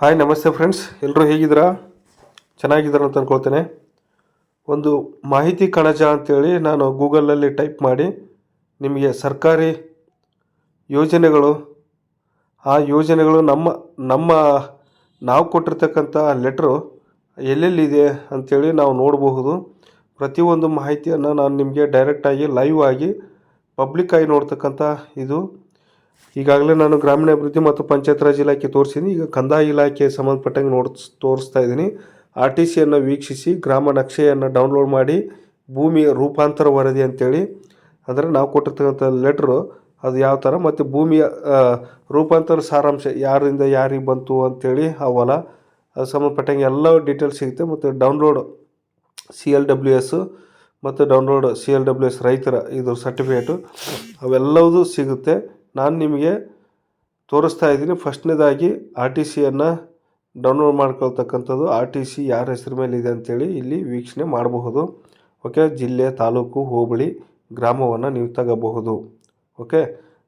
Hi ನಮಸ್ತೆ friends ಎಲ್ಲರೂ ಹೇಗಿದ್ದೀರಾ? ಚೆನ್ನಾಗಿದ್ದೀರಾ ಅಂತ ಅಂದ್ಕೊಳ್ತೇನೆ ಒಂದು ಮಾಹಿತಿ ಕಣಜ ಅಂತೇಳಿ ನಾನು ಗೂಗಲಲ್ಲಿ ಟೈಪ್ ಮಾಡಿ ನಿಮಗೆ ಸರ್ಕಾರಿ ಯೋಜನೆಗಳು, ಆ ಯೋಜನೆಗಳು ನಮ್ಮ ನಮ್ಮ ನಾವು ಕೊಟ್ಟಿರ್ತಕ್ಕಂಥ ಲೆಟ್ರು ಎಲ್ಲೆಲ್ಲಿದೆ ಅಂಥೇಳಿ ನಾವು ನೋಡಬಹುದು. ಪ್ರತಿಯೊಂದು ಮಾಹಿತಿಯನ್ನು ನಾನು ನಿಮಗೆ ಡೈರೆಕ್ಟಾಗಿ ಲೈವ್ ಆಗಿ ಪಬ್ಲಿಕ್ಕಾಗಿ ನೋಡ್ತಕ್ಕಂಥ ಇದು. ಈಗಾಗಲೇ ನಾನು ಗ್ರಾಮೀಣಾಭಿವೃದ್ಧಿ ಮತ್ತು ಪಂಚಾಯತ್ ರಾಜ್ ಇಲಾಖೆ ತೋರಿಸಿದ್ದೀನಿ ಈಗ ಕಂದಾಯ ಇಲಾಖೆ ಸಂಬಂಧಪಟ್ಟಂಗೆ ನೋಡ್ ತೋರಿಸ್ತಾ ಇದ್ದೀನಿ. ಆರ್ ಟಿ ಸಿಯನ್ನು ವೀಕ್ಷಿಸಿ, ಗ್ರಾಮ ನಕ್ಷೆಯನ್ನು ಡೌನ್ಲೋಡ್ ಮಾಡಿ ಭೂಮಿಯ ರೂಪಾಂತರ ವರದಿ ಅಂತೇಳಿ. ಅಂದರೆ ನಾವು ಕೊಟ್ಟಿರ್ತಕ್ಕಂಥ ಲೆಟ್ರು ಅದು ಯಾವ ಥರ ಮತ್ತು ಭೂಮಿಯ ರೂಪಾಂತರ ಸಾರಾಂಶ ಯಾರಿಂದ ಯಾರಿಗೆ ಬಂತು ಅಂಥೇಳಿ ಆ ಹೊಲ ಅದು ಸಂಬಂಧಪಟ್ಟಂಗೆ ಎಲ್ಲ ಡೀಟೇಲ್ಸ್ ಸಿಗುತ್ತೆ. ಮತ್ತು download C L W S ಮತ್ತು download C L W S ರೈತರ ಇದು ಸರ್ಟಿಫಿಕೇಟು ಅವೆಲ್ಲವೂ ಸಿಗುತ್ತೆ. ನಾನು ನಿಮಗೆ ತೋರಿಸ್ತಾ ಇದ್ದೀನಿ. ಫಸ್ಟ್ನೇದಾಗಿ ಆರ್ ಟಿ ಸಿಯನ್ನು ಡೌನ್ಲೋಡ್ ಮಾಡ್ಕೊಳ್ತಕ್ಕಂಥದ್ದು ಆರ್ ಟಿ ಸಿ ಯಾರ ಹೆಸರು ಮೇಲೆ ಇದೆ ಅಂತೇಳಿ ಇಲ್ಲಿ ವೀಕ್ಷಣೆ ಮಾಡಬಹುದು. ಓಕೆ, ಜಿಲ್ಲೆ, ತಾಲೂಕು, ಹೋಬಳಿ, ಗ್ರಾಮವನ್ನು ನೀವು ತಗೋಬಹುದು. ಓಕೆ,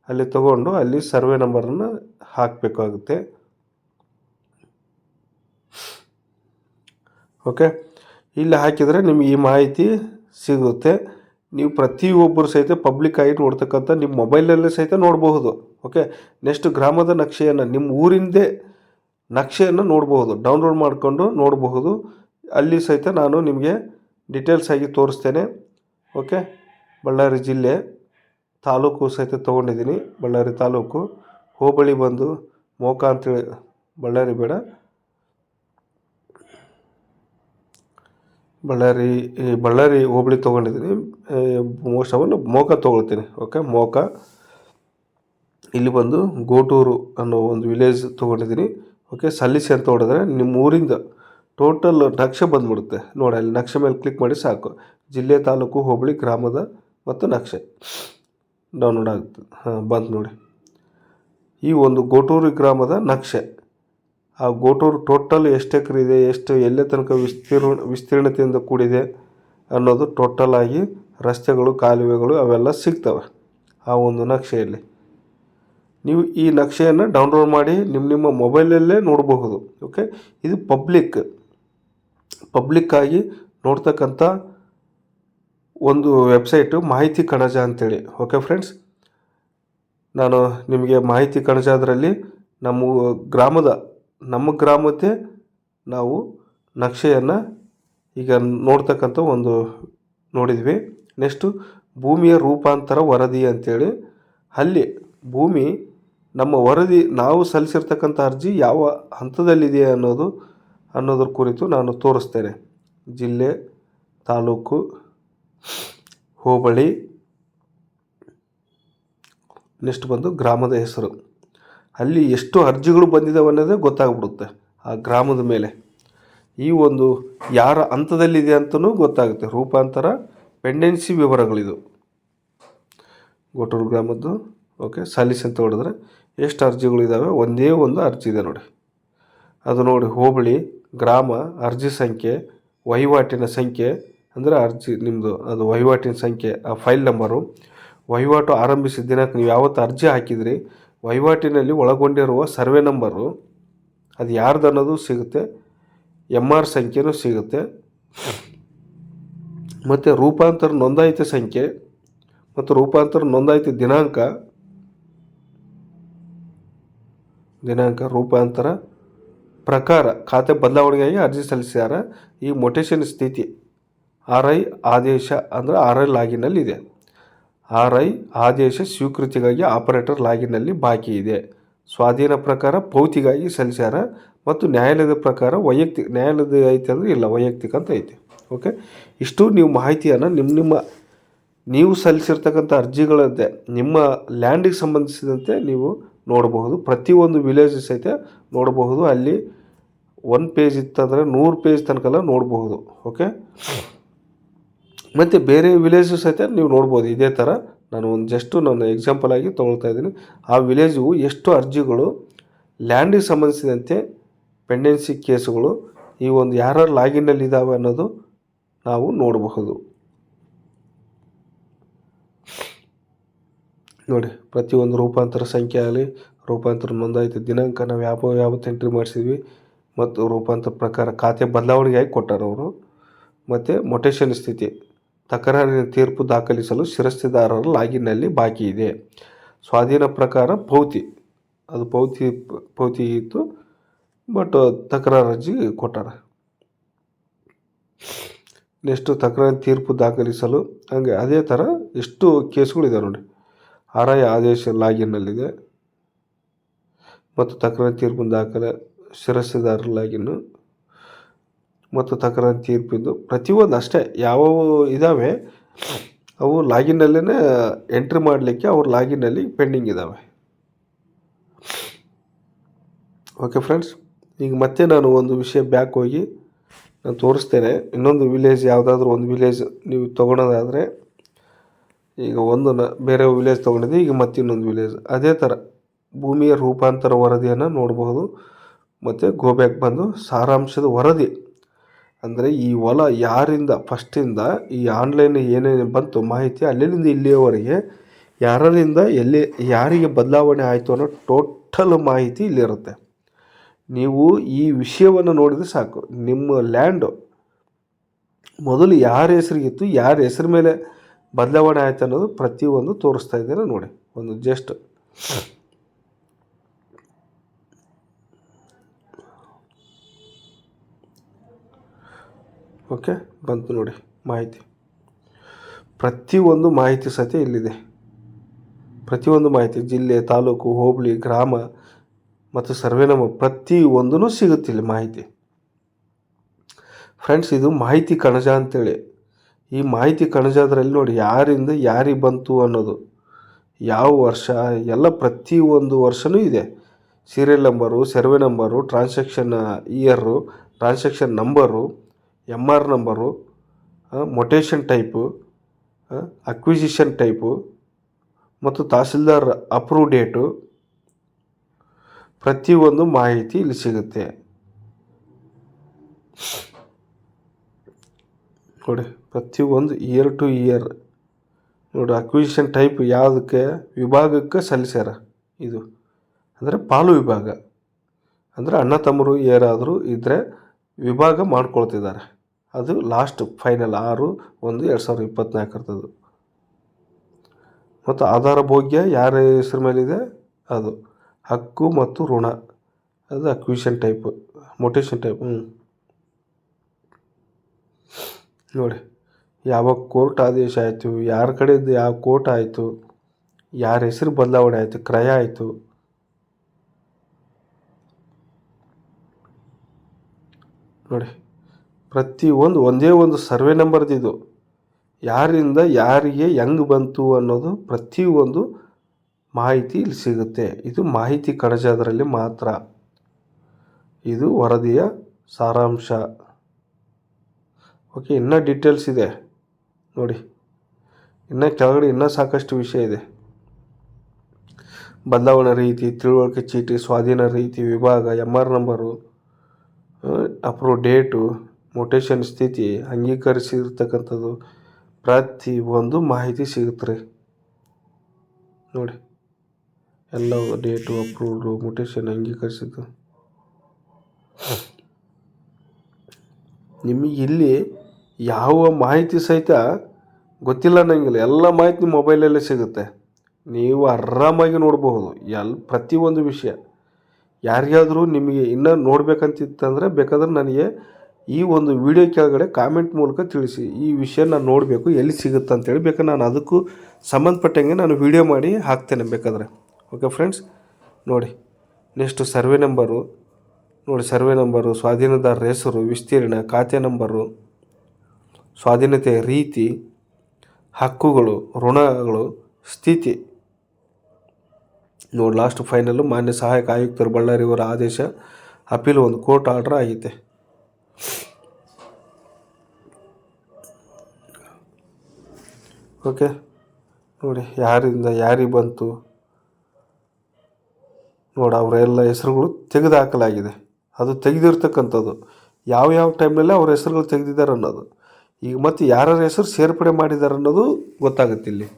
ಅಲ್ಲಿ ತಗೊಂಡು ಅಲ್ಲಿ ಸರ್ವೆ ನಂಬರನ್ನು ಹಾಕಬೇಕಾಗುತ್ತೆ. ಓಕೆ, ಇಲ್ಲಿ ಹಾಕಿದರೆ ನಿಮಗೆ ಈ ಮಾಹಿತಿ ಸಿಗುತ್ತೆ. ನೀವು ಪ್ರತಿಯೊಬ್ಬರು ಸಹಿತ ಪಬ್ಲಿಕ್ ಆಗಿ ನೋಡ್ತಕ್ಕಂಥ ನಿಮ್ಮ ಮೊಬೈಲಲ್ಲೇ ಸಹಿತ ನೋಡಬಹುದು ಓಕೆ ನೆಕ್ಸ್ಟ್ ಗ್ರಾಮದ ನಕ್ಷೆಯನ್ನು, ನಿಮ್ಮ ಊರಿಂದೇ ನಕ್ಷೆಯನ್ನು ನೋಡಬಹುದು ಡೌನ್ಲೋಡ್ ಮಾಡಿಕೊಂಡು ನೋಡಬಹುದು. ಅಲ್ಲಿ ಸಹಿತ ನಾನು ನಿಮಗೆ ಡೀಟೇಲ್ಸ್ ಆಗಿ ತೋರಿಸ್ತೇನೆ ಓಕೆ ಬಳ್ಳಾರಿ ಜಿಲ್ಲೆ ತಾಲೂಕು ಸಹಿತ ತೊಗೊಂಡಿದ್ದೀನಿ ಬಳ್ಳಾರಿ ತಾಲೂಕು. ಹೋಬಳಿ ಬಂದು ಮೋಕ ಅಂತೇಳಿ ಬಳ್ಳಾರಿ ಬೇಡ. ಬಳ್ಳಾರಿ, ಈ ಬಳ್ಳಾರಿ ಹೋಬಳಿ ತೊಗೊಂಡಿದ್ದೀನಿ. ಮೋಸ್ಟ್ ಅವನು ಮೋಕ ತೊಗೊಳ್ತೀನಿ, ಓಕೆ? ಮೋಕ. ಇಲ್ಲಿ ಬಂದು ಗೋಟೂರು ಅನ್ನೋ ಒಂದು ವಿಲೇಜ್ ತೊಗೊಂಡಿದ್ದೀನಿ, ಓಕೆ? ಸಲ್ಲಿಸಿ ಅಂತ ಹೊಡೆದ್ರೆ ನಿಮ್ಮ ಊರಿಂದ ಟೋಟಲ್ ನಕ್ಷೆ ಬಂದ್ಬಿಡುತ್ತೆ. ನೋಡಿ, ಅಲ್ಲಿ ನಕ್ಷೆ ಮೇಲೆ ಕ್ಲಿಕ್ ಮಾಡಿ ಸಾಕು. ಜಿಲ್ಲೆ, ತಾಲೂಕು, ಹೋಬಳಿ, ಗ್ರಾಮದ ಮತ್ತು ನಕ್ಷೆ. ಡೌನ್ಲೋಡ್ ಆಗುತ್ತೆ. ಹಾಂ ಬಂತು ನೋಡಿ. ಈ ಒಂದು ಗೋಟೂರು ಗ್ರಾಮದ ನಕ್ಷೆ. ಆ ಗೋಟೂರು ಟೋಟಲ್ ಎಷ್ಟು ಎಕರೆ ಇದೆ, ಎಷ್ಟು ಎಲ್ಲೇ ತನಕ ವಿಸ್ತೀರ್ಣ, ವಿಸ್ತೀರ್ಣತೆಯಿಂದ ಕೂಡಿದೆ ಅನ್ನೋದು ಟೋಟಲ್ ಆಗಿ ರಸ್ತೆಗಳು, ಕಾಲುವೆಗಳು ಅವೆಲ್ಲ ಸಿಗ್ತವೆ ಆ ಒಂದು ನಕ್ಷೆಯಲ್ಲಿ. ನೀವು ಈ ನಕ್ಷೆಯನ್ನು ಡೌನ್ಲೋಡ್ ಮಾಡಿ ನಿಮ್ಮ ನಿಮ್ಮ ಮೊಬೈಲಲ್ಲೇ ನೋಡಬಹುದು ಓಕೆ ಇದು ಪಬ್ಲಿಕ್ ಪಬ್ಲಿಕ್ಕಾಗಿ ನೋಡ್ತಕ್ಕಂಥ ಒಂದು ವೆಬ್ಸೈಟು ಮಾಹಿತಿ ಕಣಜ ಅಂತೇಳಿ ಓಕೆ ಫ್ರೆಂಡ್ಸ್ ನಾನು ನಿಮಗೆ ಮಾಹಿತಿ ಕಣಜ ಅದರಲ್ಲಿ ನಮ್ಮ ಗ್ರಾಮದ ನಮ್ಮ ಗ್ರಾಮದ್ದೇ ನಾವು ನಕ್ಷೆಯನ್ನು ಈಗ ನೋಡ್ತಕ್ಕಂಥ ಒಂದು ನೋಡಿದ್ವಿ. ನೆಕ್ಸ್ಟು ಭೂಮಿಯ ರೂಪಾಂತರ ವರದಿ ಅಂತೇಳಿ. ಅಲ್ಲಿ ಭೂಮಿ ನಮ್ಮ ವರದಿ ನಾವು ಸಲ್ಲಿಸಿರ್ತಕ್ಕಂಥ ಅರ್ಜಿ ಯಾವ ಹಂತದಲ್ಲಿದೆ ಅನ್ನೋದು, ಅನ್ನೋದ್ರ ಕುರಿತು ನಾನು ತೋರಿಸ್ತೇನೆ. ಜಿಲ್ಲೆ, ತಾಲೂಕು, ಹೋಬಳಿ, ನೆಕ್ಸ್ಟ್ ಬಂದು ಗ್ರಾಮದ ಹೆಸರು. ಅಲ್ಲಿ ಎಷ್ಟು ಅರ್ಜಿಗಳು ಬಂದಿದ್ದಾವೆ ಅನ್ನೋದೇ ಗೊತ್ತಾಗ್ಬಿಡುತ್ತೆ ಆ ಗ್ರಾಮದ ಮೇಲೆ. ಈ ಒಂದು ಯಾರ ಹಂತದಲ್ಲಿದೆ ಅಂತಲೂ ಗೊತ್ತಾಗುತ್ತೆ. ರೂಪಾಂತರ, ಪೆಂಡೆನ್ಸಿ ವಿವರಗಳಿದು. ಗೋಟೂರು ಗ್ರಾಮದ್ದು, ಓಕೆ ಸಲ್ಲಿಸಿ ಅಂತ ಹೊಡೆದ್ರೆ ಎಷ್ಟು ಅರ್ಜಿಗಳಿದ್ದಾವೆ ಒಂದೇ ಒಂದು ಅರ್ಜಿ ಇದೆ ನೋಡಿ. ಅದು ನೋಡಿ, ಹೋಬಳಿ, ಗ್ರಾಮ, ಅರ್ಜಿ ಸಂಖ್ಯೆ, ವಹಿವಾಟಿನ ಸಂಖ್ಯೆ, ಅಂದರೆ ಅರ್ಜಿ ನಿಮ್ಮದು ಅದು ವಹಿವಾಟಿನ ಸಂಖ್ಯೆ, ಆ ಫೈಲ್ ನಂಬರು. ವಹಿವಾಟು ಆರಂಭಿಸಿದ ದಿನಾಂಕ ನೀವು ಯಾವತ್ತು ಅರ್ಜಿ ಹಾಕಿದ್ರಿ? ವಹಿವಾಟಿನಲ್ಲಿ ಒಳಗೊಂಡಿರುವ ಸರ್ವೆ ನಂಬರು, ಅದು ಯಾರ್ದು ಅನ್ನೋದು ಸಿಗುತ್ತೆ ಎಂ ಆರ್ ಸಂಖ್ಯೆನೂ ಸಿಗುತ್ತೆ. ಮತ್ತು ರೂಪಾಂತರ ನೋಂದಾಯಿತ ಸಂಖ್ಯೆ ಮತ್ತು ರೂಪಾಂತರ ನೋಂದಾಯಿತ ದಿನಾಂಕ. ದಿನಾಂಕ, ರೂಪಾಂತರ ಪ್ರಕಾರ ಖಾತೆ ಬದಲಾವಣೆಗಾಗಿ ಅರ್ಜಿ ಸಲ್ಲಿಸ್ಯಾರ ಈ ಮೊಟೇಷನ್ ಸ್ಥಿತಿ ಆರ್ ಐ ಆದೇಶ ಅಂದರೆ ಆರ್ ಐ ಲಾಗಿನಲ್ಲಿ ಇದೆ ಆರ್ ಐ ಆದೇಶ ಸ್ವೀಕೃತಿಗಾಗಿ ಆಪರೇಟರ್ ಲಾಗಿನಲ್ಲಿ ಬಾಕಿ ಇದೆ. ಸ್ವಾಧೀನ ಪ್ರಕಾರ ಪೌತಿಗಾಗಿ ಸಲ್ಲಿಸ್ಯಾರ ಮತ್ತು ನ್ಯಾಯಾಲಯದ ಪ್ರಕಾರ ವೈಯಕ್ತಿಕ ನ್ಯಾಯಾಲಯದ ಐತೆ ಅಂದರೆ ಇಲ್ಲ, ವೈಯಕ್ತಿಕ ಅಂತ ಐತೆ. ಓಕೆ? ಇಷ್ಟು ನೀವು ಮಾಹಿತಿಯನ್ನು ನಿಮ್ಮ ನಿಮ್ಮ, ನೀವು ಸಲ್ಲಿಸಿರ್ತಕ್ಕಂಥ ಅರ್ಜಿಗಳಂತೆ ನಿಮ್ಮ ಲ್ಯಾಂಡಿಗೆ ಸಂಬಂಧಿಸಿದಂತೆ ನೀವು ನೋಡಬಹುದು. ಪ್ರತಿಯೊಂದು ವಿಲೇಜ್ ಸಹಿತ ನೋಡಬಹುದು. ಅಲ್ಲಿ ಒನ್ ಪೇಜ್ ಇತ್ತಂದರೆ ನೂರು ಪೇಜ್ ತನಕ ನೋಡಬಹುದು. ಓಕೆ? ಮತ್ತು ಬೇರೆ ವಿಲೇಜು ಸಹಿತ ನೀವು ನೋಡ್ಬೋದು. ಇದೇ ಥರ ನಾನು ಒಂದು ಜಸ್ಟು ನಾನು ಎಕ್ಸಾಂಪಲ್ ಆಗಿ ತೊಗೊಳ್ತಾ ಇದ್ದೀನಿ. ಆ ವಿಲೇಜು ಎಷ್ಟು ಅರ್ಜಿಗಳು ಲ್ಯಾಂಡಿಗೆ ಸಂಬಂಧಿಸಿದಂತೆ ಪೆಂಡೆನ್ಸಿ ಕೇಸುಗಳು, ಈ ಒಂದು ಯಾರ್ಯಾರು ಲಾಗಿನ್ನಲ್ಲಿ ಇದ್ದಾವೆ ಅನ್ನೋದು ನಾವು ನೋಡಬಹುದು. ನೋಡಿ ಪ್ರತಿಯೊಂದು ರೂಪಾಂತರ ಸಂಖ್ಯೆ ಆಗಲಿ, ರೂಪಾಂತರ ನೋಂದಾಯಿತ ದಿನಾಂಕ, ನಾವು ಯಾವ ಯಾವತ್ತು ಎಂಟ್ರಿ ಮಾಡಿಸಿದ್ವಿ, ಮತ್ತು ರೂಪಾಂತರ ಪ್ರಕಾರ ಖಾತೆ ಬದಲಾವಣೆಗಾಗಿ ಕೊಟ್ಟಾರ ಅವರು ಮತ್ತು ಮೊಟೇಷನ್ ಸ್ಥಿತಿ. ತಕರಾರಿನ ತೀರ್ಪು ದಾಖಲಿಸಲು ಶಿರಸ್ತೆದಾರರ ಲಾಗಿನ್ನಲ್ಲಿ ಬಾಕಿ ಇದೆ. ಸ್ವಾಧೀನ ಪ್ರಕಾರ ಪೌತಿ, ಅದು ಪೌತಿ ಪೌತಿ ಇತ್ತು, ಬಟ್ ತಕರಾರು ಅರ್ಜಿ ಕೊಟ್ಟಾರ. ನೆಕ್ಸ್ಟು ತಕರಾರಿನ ತೀರ್ಪು ದಾಖಲಿಸಲು ಹಂಗೆ ಅದೇ ಥರ ಎಷ್ಟು ಕೇಸ್ಗಳಿದೆ ನೋಡಿ. ಆರ್ ಐ ಆದೇಶ ಲಾಗಿನ್ನಲ್ಲಿದೆ ಮತ್ತು ತಕರಾರು ತೀರ್ಪು ದಾಖಲೆ ಶಿರಸ್ತೆದಾರರ ಲಾಗಿನ್ನು ಮತ್ತು ತಕರಾರು ತೀರ್ಪಿದ್ದು ಪ್ರತಿಯೊಂದು ಅಷ್ಟೇ ಯಾವ್ಯಾವ ಇದ್ದಾವೆ ಅವು ಲಾಗಿನಲ್ಲೇ ಎಂಟ್ರಿ ಮಾಡಲಿಕ್ಕೆ ಅವ್ರ ಲಾಗಿನಲ್ಲಿ ಪೆಂಡಿಂಗ್ ಇದ್ದಾವೆ ಓಕೆ ಫ್ರೆಂಡ್ಸ್ ಈಗ ಮತ್ತೆ ನಾನು ಒಂದು ವಿಷಯ ಬ್ಯಾಕ್ ಹೋಗಿ ನಾನು ತೋರಿಸ್ತೇನೆ. ಇನ್ನೊಂದು ವಿಲೇಜ್ ಯಾವುದಾದ್ರೂ ಒಂದು ವಿಲೇಜ್ ನೀವು ತೊಗೊಳೋದಾದರೆ, ಈಗ ಒಂದು ನ, ಬೇರೆ ವಿಲೇಜ್ ತೊಗೊಂಡಿದ್ದೆ, ಈಗ ಮತ್ತೆ ಇನ್ನೊಂದು ವಿಲೇಜ್ ಅದೇ ಥರ ಭೂಮಿಯ ರೂಪಾಂತರ ವರದಿಯನ್ನು ನೋಡಬಹುದು ಮತ್ತು ಗೋಬ್ಯಾಕ್ ಬಂದು ಸಾರಾಂಶದ ವರದಿ. ಅಂದರೆ ಈ ಹೊಲ ಯಾರಿಂದ ಫಸ್ಟಿಂದ ಈ ಆನ್ಲೈನ್ ಏನೇನು ಬಂತು ಮಾಹಿತಿ ಅಲ್ಲಿಂದ ಇಲ್ಲಿಯವರೆಗೆ ಯಾರರಿಂದ, ಎಲ್ಲಿ, ಯಾರಿಗೆ ಬದಲಾವಣೆ ಆಯಿತು ಅನ್ನೋ ಟೋಟಲ್ ಮಾಹಿತಿ ಇಲ್ಲಿರುತ್ತೆ. ನೀವು ಈ ವಿಷಯವನ್ನು ನೋಡಿದರೆ ಸಾಕು. ನಿಮ್ಮ ಲ್ಯಾಂಡು ಮೊದಲು ಯಾರ ಹೆಸರಿಗಿತ್ತು ಯಾರ ಹೆಸರು ಮೇಲೆ ಬದಲಾವಣೆ ಆಯಿತು ಅನ್ನೋದು ಪ್ರತಿಯೊಂದು ತೋರಿಸ್ತಾ ಇದ್ದೇನೆ ನೋಡಿ. ಒಂದು ಜಸ್ಟ್ ಓಕೆ, ಬಂತು ನೋಡಿ, ಮಾಹಿತಿ. ಪ್ರತಿಯೊಂದು ಮಾಹಿತಿ ಸಹಿತ ಇಲ್ಲಿದೆ. ಪ್ರತಿಯೊಂದು ಮಾಹಿತಿ, ಜಿಲ್ಲೆ, ತಾಲೂಕು, ಹೋಬಳಿ, ಗ್ರಾಮ ಮತ್ತು ಸರ್ವೆ ನಂಬರ್ ಪ್ರತಿಯೊಂದೂ ಸಿಗುತ್ತೆ ಇಲ್ಲಿ ಮಾಹಿತಿ. ಫ್ರೆಂಡ್ಸ್ ಇದು ಮಾಹಿತಿ ಕಣಜ ಅಂತೇಳಿ. ಈ ಮಾಹಿತಿ ಕಣಜದ್ರಲ್ಲಿ ನೋಡಿ, ಯಾರಿಂದ ಯಾರಿಗೆ ಬಂತು ಅನ್ನೋದು, ಯಾವ ವರ್ಷ, ಎಲ್ಲ ಪ್ರತಿಯೊಂದು ವರ್ಷವೂ ಇದೆ. Serial number survey number transaction year transaction number M R number mutation type acquisition type ಮತ್ತು ತಹಸೀಲ್ದಾರ್ ಅಪ್ರೂವ್ ಡೇಟು ಪ್ರತಿಯೊಂದು ಮಾಹಿತಿ ಇಲ್ಲಿ ಸಿಗುತ್ತೆ. ನೋಡಿ, ಪ್ರತಿಯೊಂದು ಇಯರ್ ಟು ಇಯರ್ ನೋಡಿ ಅಕ್ವಿಸಿಷನ್ ಟೈಪ್ ಯಾವುದಕ್ಕೆ, ವಿಭಾಗಕ್ಕೆ ಸಲ್ಲಿಸ್ಯಾರ ಇದು. ಅಂದರೆ ಪಾಲು ವಿಭಾಗ. ಅಂದರೆ ಅಣ್ಣ ತಮ್ಮರು ಯಾರಾದರೂ ಇದ್ದರೆ ವಿಭಾಗ ಮಾಡ್ಕೊಳ್ತಿದ್ದಾರೆ. ಅದು ಲಾಸ್ಟ್ ಫೈನಲ್ ಆರು, ಒಂದು, ಎರಡು ಸಾವಿರದ ಇಪ್ಪತ್ತ್ನಾಲ್ಕರದ್ದು ಮತ್ತು ಆಧಾರ ಭೋಗ್ಯ ಯಾರ ಹೆಸ್ರ ಮೇಲಿದೆ? ಅದು ಹಕ್ಕು ಮತ್ತು ಋಣ. ಅದು ಅಕ್ವಿಷನ್ ಟೈಪ್ ಮೊಟೇಷನ್ ಟೈಪ್ ಹ್ಞೂ ನೋಡಿ, ಯಾವ ಕೋರ್ಟ್ ಆದೇಶ ಆಯಿತು, ಯಾರ ಕಡೆಯಿಂದ ಯಾವ ಕೋರ್ಟ್ ಆಯಿತು, ಯಾರ ಹೆಸರು ಬದಲಾವಣೆ ಆಯಿತು, ಕ್ರಯ ಆಯಿತು ನೋಡಿ. ಪ್ರತಿ ಒಂದು, ಒಂದೇ ಒಂದು ಸರ್ವೆ ನಂಬರ್ದು ಇದು. ಯಾರಿಂದ ಯಾರಿಗೆ ಹೆಂಗೆ ಬಂತು ಅನ್ನೋದು ಪ್ರತಿ ಒಂದು ಮಾಹಿತಿ ಇಲ್ಲಿ ಸಿಗುತ್ತೆ. ಇದು ಮಾಹಿತಿ ಕಣಜದರಲ್ಲಿ ಮಾತ್ರ. ಇದು ವರದಿಯ ಸಾರಾಂಶ. ಓಕೆ, ಇನ್ನೂ ಡೀಟೇಲ್ಸ್ ಇದೆ. ನೋಡಿ. ಇನ್ನು ಕೆಳಗಡೆ ಇನ್ನೂ ಸಾಕಷ್ಟು ವಿಷಯ ಇದೆ. ಬದಲಾವಣೆ ರೀತಿ, ತಿಳುವಳಿಕೆ ಚೀಟಿ, ಸ್ವಾಧೀನ ರೀತಿ, ವಿಭಾಗ M R number approve date, mutation ಸ್ಥಿತಿ ಅಂಗೀಕರಿಸಿರ್ತಕ್ಕಂಥದ್ದು ಪ್ರತಿ ಒಂದು ಮಾಹಿತಿ ಸಿಗುತ್ತೆ ರೀ. ನೋಡಿ ಎಲ್ಲ ಡೇಟು ಅಪ್ರೂವ್ಡು, ಮೊಟೇಶನ್ ಅಂಗೀಕರಿಸಿದ್ದು. ನಿಮಗೆ ಇಲ್ಲಿ ಯಾವ ಮಾಹಿತಿ ಸಹಿತ ಗೊತ್ತಿಲ್ಲ ಅನ್ನಂಗಿಲ್ಲ. ಎಲ್ಲ ಮಾಹಿತಿ ಮೊಬೈಲಲ್ಲೇ ಸಿಗುತ್ತೆ. ನೀವು ಆರಾಮಾಗಿ ನೋಡಬಹುದು. ಎಲ್, ಪ್ರತಿಯೊಂದು ವಿಷಯ. ಯಾರಿಗಾದರೂ ನಿಮಗೆ ಇನ್ನೂ ನೋಡಬೇಕಂತಿತ್ತಂದರೆ ಬೇಕಾದ್ರೆ ನನಗೆ ಈ ಒಂದು ವಿಡಿಯೋ ಕೆಳಗಡೆ ಕಾಮೆಂಟ್ ಮೂಲಕ ತಿಳಿಸಿ. ಈ ವಿಷಯ ನಾನು ನೋಡಬೇಕು, ಎಲ್ಲಿ ಸಿಗುತ್ತೆ ಅಂತೇಳಿ. ಬೇಕಾದ್ರೆ ನಾನು ಅದಕ್ಕೂ ಸಂಬಂಧಪಟ್ಟಂಗೆ ನಾನು ವಿಡಿಯೋ ಮಾಡಿ ಹಾಕ್ತೇನೆ ಬೇಕಾದರೆ. ಓಕೆ ಫ್ರೆಂಡ್ಸ್ ನೋಡಿ ನೆಕ್ಸ್ಟು ಸರ್ವೆ ನಂಬರು ನೋಡಿ ಸರ್ವೆ ನಂಬರು ಸ್ವಾಧೀನದಾರರ ಹೆಸರು, ವಿಸ್ತೀರ್ಣ, ಖಾತೆ ನಂಬರು ಸ್ವಾಧೀನತೆಯ ರೀತಿ, ಹಕ್ಕುಗಳು, ಋಣಗಳು, ಸ್ಥಿತಿ. ನೋಡಿ ಲಾಸ್ಟ್ ಫೈನಲ್ಲು ಮಾನ್ಯ ಸಹಾಯಕ ಆಯುಕ್ತರು ಬಳ್ಳಾರಿ ಅವರ ಆದೇಶ ಅಪೀಲ್ ಒಂದು ಕೋರ್ಟ್ ಆರ್ಡರ್ ಆಗೈತೆ. ಓಕೆ ನೋಡಿ, ಯಾರಿಂದ ಯಾರಿಗೆ ಬಂತು? ನೋಡಿ ಅವರೆಲ್ಲ ಹೆಸರುಗಳು ತೆಗೆದು ಹಾಕಲಾಗಿದೆ ಅದು ತೆಗೆದಿರ್ತಕ್ಕಂಥದ್ದು. ಯಾವ ಯಾವ ಟೈಮ್ನಲ್ಲಿ ಅವ್ರ ಹೆಸರುಗಳು ತೆಗೆದಿದ್ದಾರೆ ಅನ್ನೋದು. ಈಗ ಮತ್ತೆ ಯಾರ್ಯಾರ ಹೆಸರು ಸೇರ್ಪಡೆ ಮಾಡಿದ್ದಾರೆ ಅನ್ನೋದು ಗೊತ್ತಾಗುತ್ತೆ ಇಲ್ಲಿ.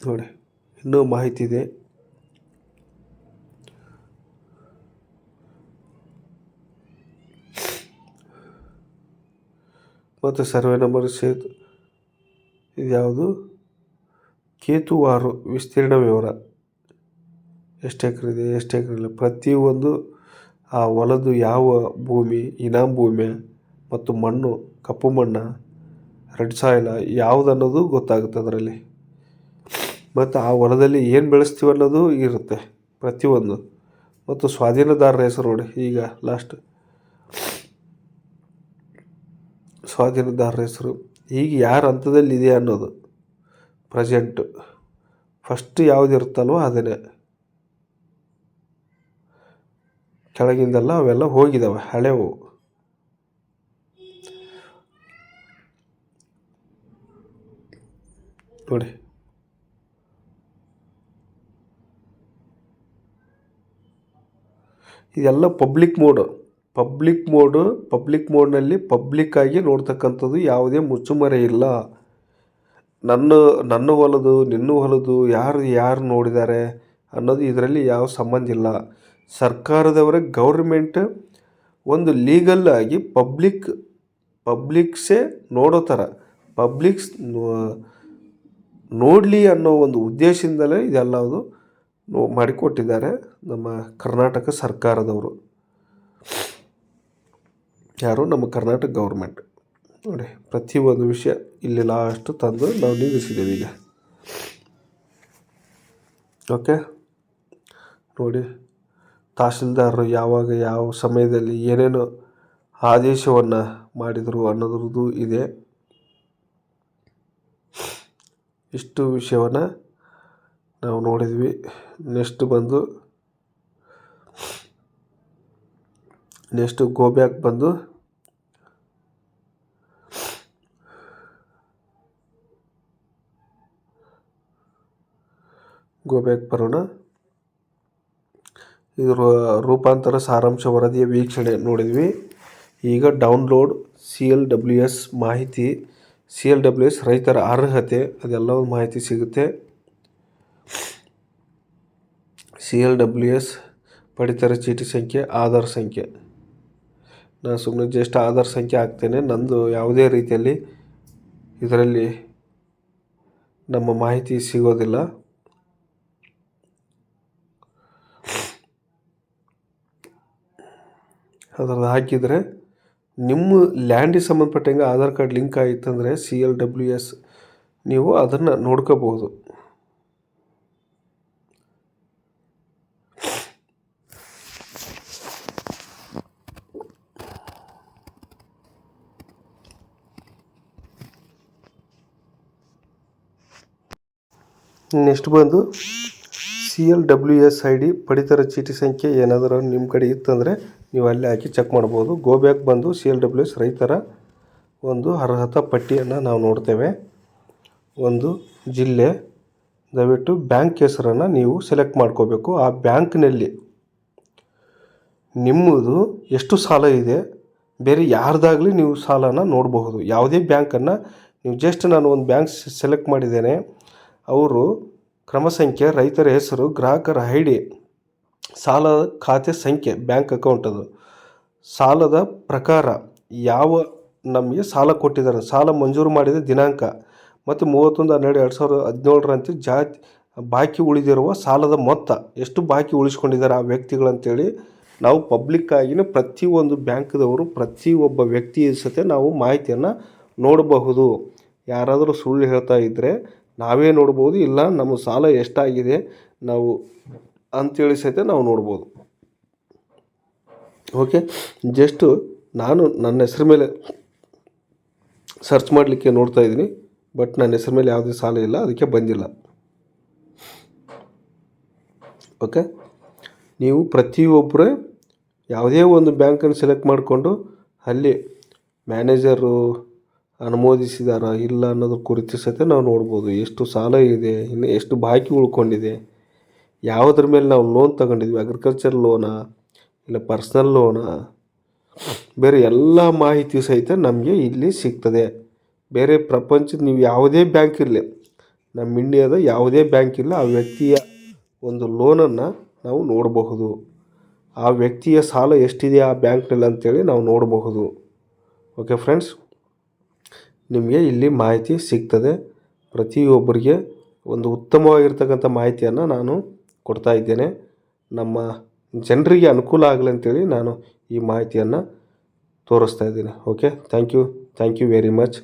ನೋಡಿ. ಇನ್ನೂ ಮಾಹಿತಿ ಇದೆ. ಮತ್ತು ಸರ್ವೆ ನಂಬರ್ ಸೇತ್ ಇದ್ಯಾವುದು ಕೇತುವಾರು ವಿಸ್ತೀರ್ಣ ವಿವರ. ಎಷ್ಟು ಎಕರೆ ಇದೆ? ಎಷ್ಟು ಇಲ್ಲ. ಪ್ರತಿಯೊಂದು ಆ ಹೊಲದ್ದು ಯಾವ ಭೂಮಿ, ಇನಾಮ್ ಭೂಮಿ ಮತ್ತು ಮಣ್ಣು, ಕಪ್ಪು ಮಣ್ಣು, ರೆಡ್ ಸಾಯಿಲ ಯಾವುದನ್ನೋದು ಗೊತ್ತಾಗುತ್ತೆ ಅದರಲ್ಲಿ. ಮತ್ತು ಆ ಹೊಲದಲ್ಲಿ ಏನು ಬೆಳೆಸ್ತೀವಿ ಅನ್ನೋದು ಇರುತ್ತೆ ಪ್ರತಿಯೊಂದು. ಮತ್ತು ಸ್ವಾಧೀನದಾರರ ಹೆಸರು ನೋಡಿ, ಈಗ ಲಾಸ್ಟ್ ಸ್ವಾಧೀನದಾರರ ಹೆಸರು. ಈಗ ಯಾರ ಹಂತದಲ್ಲಿ ಇದೆ ಅನ್ನೋದು. ಪ್ರೆಸೆಂಟ್ ಫಸ್ಟ್ ಯಾವ್ದು ಇರುತ್ತಲ್ವ ಅದನ್ನೇ. ಕೆಳಗಿಂದೆಲ್ಲ ಅವೆಲ್ಲ ಹೋಗಿದ್ದಾವೆ ಹಳೆವು. ನೋಡಿ. ಇದೆಲ್ಲ public mode public mode public ಮೋಡ್ನಲ್ಲಿ ಪಬ್ಲಿಕ್ಕಾಗಿ ನೋಡ್ತಕ್ಕಂಥದ್ದು ಯಾವುದೇ ಮುಚ್ಚುಮರೆ ಇಲ್ಲ. ನನ್ನ ನನ್ನ ಹೊಲದು, ನಿನ್ನ ಹೊಲದು, ಯಾರು ಯಾರು ನೋಡಿದ್ದಾರೆ ಅನ್ನೋದು ಇದರಲ್ಲಿ ಯಾವ ಸಂಬಂಧ ಇಲ್ಲ. ಸರ್ಕಾರದವರೇ ಗೌರ್ಮೆಂಟ್ ಒಂದು ಲೀಗಲ್ ಆಗಿ ಪಬ್ಲಿಕ್ ಪಬ್ಲಿಕ್ಸೇ ನೋಡೋ ಥರ. ಪಬ್ಲಿಕ್ಸ್ ನೋಡಲಿ ಅನ್ನೋ ಒಂದು ಉದ್ದೇಶದಿಂದಲೇ ಇದೆಲ್ಲದು ಮಾಡಿಕೊಟ್ಟಿದ್ದಾರೆ ನಮ್ಮ ಕರ್ನಾಟಕ ಸರ್ಕಾರದವರು. ಯಾರು? ನಮ್ಮ ಕರ್ನಾಟಕ ಗೌರ್ಮೆಂಟ್. ನೋಡಿ, ಪ್ರತಿಯೊಂದು ವಿಷಯ ಇಲ್ಲಿ ಲಾಸ್ಟ್ ತಂದು ನಾವು ನಿಲ್ಲಿಸಿದ್ದೇವೆ ಈಗ. ಓಕೆ ನೋಡಿ ತಹಸೀಲ್ದಾರರು ಯಾವಾಗ ಯಾವ ಸಮಯದಲ್ಲಿ ಏನೇನು ಆದೇಶವನ್ನು ಮಾಡಿದರು ಅನ್ನೋದ್ರದ್ದು ಇದೆ. ಇಷ್ಟು ವಿಷಯವನ್ನು ನಾವು ನೋಡಿದ್ವಿ. ನೆಕ್ಸ್ಟ್ ಬಂದು ನೆಕ್ಸ್ಟ್ ಗೋ ಬ್ಯಾಕ್ ಬಂದು ಗೋಬ್ಯಾಕ್ ಬರೋಣ. ಇದು ರೂಪಾಂತರ ಸಾರಾಂಶ ವರದಿಯ ವೀಕ್ಷಣೆ ನೋಡಿದ್ವಿ. ಈಗ download C L W S ಮಾಹಿತಿ. ಸಿ ಎಲ್ ಡಬ್ಲ್ಯೂ ಎಸ್ ರೈತರ ಅರ್ಹತೆ ಅದೆಲ್ಲ ಮಾಹಿತಿ ಸಿಗುತ್ತೆ. ಸಿ ಎಲ್ ಡಬ್ಲ್ಯೂ ಎಸ್ ಪಡಿತರ ಚೀಟಿ ಸಂಖ್ಯೆ, ಆಧಾರ್ ಸಂಖ್ಯೆ. ನಾನು ಸುಮ್ಮನೆ ಜಸ್ಟ್ ಆಧಾರ್ ಸಂಖ್ಯೆ ಹಾಕ್ತೇನೆ. ನಂದು ಯಾವುದೇ ರೀತಿಯಲ್ಲಿ ಇದರಲ್ಲಿ ನಮ್ಮ ಮಾಹಿತಿ ಸಿಗೋದಿಲ್ಲ. ಅದ್ರದ್ದು ಹಾಕಿದರೆ ನಿಮ್ಮ ಲ್ಯಾಂಡಿಗೆ ಸಂಬಂಧಪಟ್ಟಂಗೆ ಆಧಾರ್ ಕಾರ್ಡ್ ಲಿಂಕ್ ಆಯಿತಂದರೆ ಸಿ ಎಲ್ ಡಬ್ಲ್ಯೂ ಎಸ್ ನೀವು ಅದನ್ನು ನೋಡ್ಕೋಬೋದು ನೆಕ್ಸ್ಟ್ ಬಂದು C L W S I D ಪಡಿತರ ಚೀಟಿ ಸಂಖ್ಯೆ ಏನಾದರೂ ನಿಮ್ಮ ಕಡೆ ಇತ್ತಂದರೆ ನೀವು ಅಲ್ಲಿ ಹಾಕಿ ಚೆಕ್ ಮಾಡ್ಬೋದು. ಗೋ ಬ್ಯಾಕ್ ಬಂದು ಸಿ ಎಲ್ ಡಬ್ಲ್ಯೂ ಎಸ್ ರೈತರ ಒಂದು ಅರ್ಹತಾ ಪಟ್ಟಿಯನ್ನು ನಾವು ನೋಡ್ತೇವೆ. ಒಂದು ಜಿಲ್ಲೆ, ದಯವಿಟ್ಟು ಬ್ಯಾಂಕ್ ಹೆಸರನ್ನು ನೀವು ಸೆಲೆಕ್ಟ್ ಮಾಡ್ಕೋಬೇಕು. ಆ ಬ್ಯಾಂಕ್ನಲ್ಲಿ ನಿಮ್ಮದು ಎಷ್ಟು ಸಾಲ ಇದೆ, ಬೇರೆ ಯಾರ್ದಾಗಲಿ ನೀವು ಸಾಲನ ನೋಡಬಹುದು. ಯಾವುದೇ ಬ್ಯಾಂಕನ್ನು ನೀವು ಜಸ್ಟ್ ನಾನು ಒಂದು ಬ್ಯಾಂಕ್ ಸೆಲೆಕ್ಟ್ ಮಾಡಿದ್ದೇನೆ. ಅವರು ಕ್ರಮ ಸಂಖ್ಯೆ ರೈತರ ಹೆಸರು, ಗ್ರಾಹಕರ ಐ ಡಿ ಸಾಲ ಖಾತೆ ಸಂಖ್ಯೆ, ಬ್ಯಾಂಕ್ ಅಕೌಂಟ್ ಅದು. ಸಾಲದ ಪ್ರಕಾರ ಯಾವ ನಮಗೆ ಸಾಲ ಕೊಟ್ಟಿದ್ದಾರೆ. ಸಾಲ ಮಂಜೂರು ಮಾಡಿದ ದಿನಾಂಕ ಮತ್ತು ಮೂವತ್ತೊಂದು ಹನ್ನೆರಡು ಎರಡು ಸಾವಿರದ ಹದಿನೇಳರಂತೆ ಜಾತಿ, ಬಾಕಿ ಉಳಿದಿರುವ ಸಾಲದ ಮೊತ್ತ ಎಷ್ಟು ಬಾಕಿ ಉಳಿಸ್ಕೊಂಡಿದ್ದಾರೆ ಆ ವ್ಯಕ್ತಿಗಳಂತೇಳಿ ನಾವು ಪಬ್ಲಿಕ್ಕಾಗಿಯೇ ಪ್ರತಿಯೊಂದು ಬ್ಯಾಂಕ್ದವರು, ಪ್ರತಿಯೊಬ್ಬ ವ್ಯಕ್ತಿಯ ಸತೆ ನಾವು ಮಾಹಿತಿಯನ್ನು ನೋಡಬಹುದು. ಯಾರಾದರೂ ಸುಳ್ಳು ಹೇಳ್ತಾ ಇದ್ದರೆ ನಾವೇ ನೋಡ್ಬೋದು, ಇಲ್ಲ ನಮ್ಮ ಸಾಲ ಎಷ್ಟಾಗಿದೆ ನಾವು ಅಂತೇಳಿ ಸಹಿತ ನಾವು ನೋಡ್ಬೋದು. ಓಕೆ ಜಸ್ಟು ನಾನು ನನ್ನ ಹೆಸರು ಮೇಲೆ ಸರ್ಚ್ ಮಾಡಲಿಕ್ಕೆ ನೋಡ್ತಾ ಇದ್ದೀನಿ ಬಟ್ ನನ್ನ ಹೆಸ್ರ ಮೇಲೆ ಯಾವುದೇ ಸಾಲ ಇಲ್ಲ, ಅದಕ್ಕೆ ಬಂದಿಲ್ಲ. ಓಕೆ ನೀವು ಪ್ರತಿಯೊಬ್ಬರೇ ಯಾವುದೇ ಒಂದು ಬ್ಯಾಂಕನ್ನು ಸೆಲೆಕ್ಟ್ ಮಾಡಿಕೊಂಡು ಅಲ್ಲಿ ಮ್ಯಾನೇಜರು ಅನುಮೋದಿಸಿದಾರ ಇಲ್ಲ ಅನ್ನೋದ್ರ ಕುರಿತು ಸಹಿತ ನಾವು ನೋಡ್ಬೋದು. ಎಷ್ಟು ಸಾಲ ಇದೆ, ಇನ್ನು ಎಷ್ಟು ಬಾಕಿ ಉಳ್ಕೊಂಡಿದೆ, ಯಾವುದ್ರ ಮೇಲೆ ನಾವು ಲೋನ್ ತಗೊಂಡಿದ್ವಿ ಅಗ್ರಿಕಲ್ಚರ್ ಲೋನಾ ಇಲ್ಲ ಪರ್ಸ್ನಲ್ ಲೋನಾ ಬೇರೆ ಎಲ್ಲ ಮಾಹಿತಿ ಸಹಿತ ನಮಗೆ ಇಲ್ಲಿ ಸಿಗ್ತದೆ. ಬೇರೆ ಪ್ರಪಂಚದ ನೀವು ಯಾವುದೇ ಬ್ಯಾಂಕ್ ಇರಲಿ, ನಮ್ಮ ಇಂಡಿಯಾದ ಯಾವುದೇ ಬ್ಯಾಂಕ್ ಇಲ್ಲ ಆ ವ್ಯಕ್ತಿಯ ಒಂದು ಲೋನನ್ನು ನಾವು ನೋಡಬಹುದು. ಆ ವ್ಯಕ್ತಿಯ ಸಾಲ ಎಷ್ಟಿದೆ ಆ ಬ್ಯಾಂಕ್ನಲ್ಲಿ ಅಂತೇಳಿ ನಾವು ನೋಡಬಹುದು. ಓಕೆ ಫ್ರೆಂಡ್ಸ್ ನಿಮಗೆ ಇಲ್ಲಿ ಮಾಹಿತಿ ಸಿಗ್ತದೆ. ಪ್ರತಿಯೊಬ್ಬರಿಗೆ ಒಂದು ಉತ್ತಮವಾಗಿರ್ತಕ್ಕಂಥ ಮಾಹಿತಿಯನ್ನು ನಾನು ಕೊಡ್ತಾ ಇದ್ದೇನೆ. ನಮ್ಮ ಜನರಿಗೆ ಅನುಕೂಲ ಆಗಲಿ ಅಂತೇಳಿ ನಾನು ಈ ಮಾಹಿತಿಯನ್ನು ತೋರಿಸ್ತಾ ಇದ್ದೀನಿ. Okay thank you thank you very much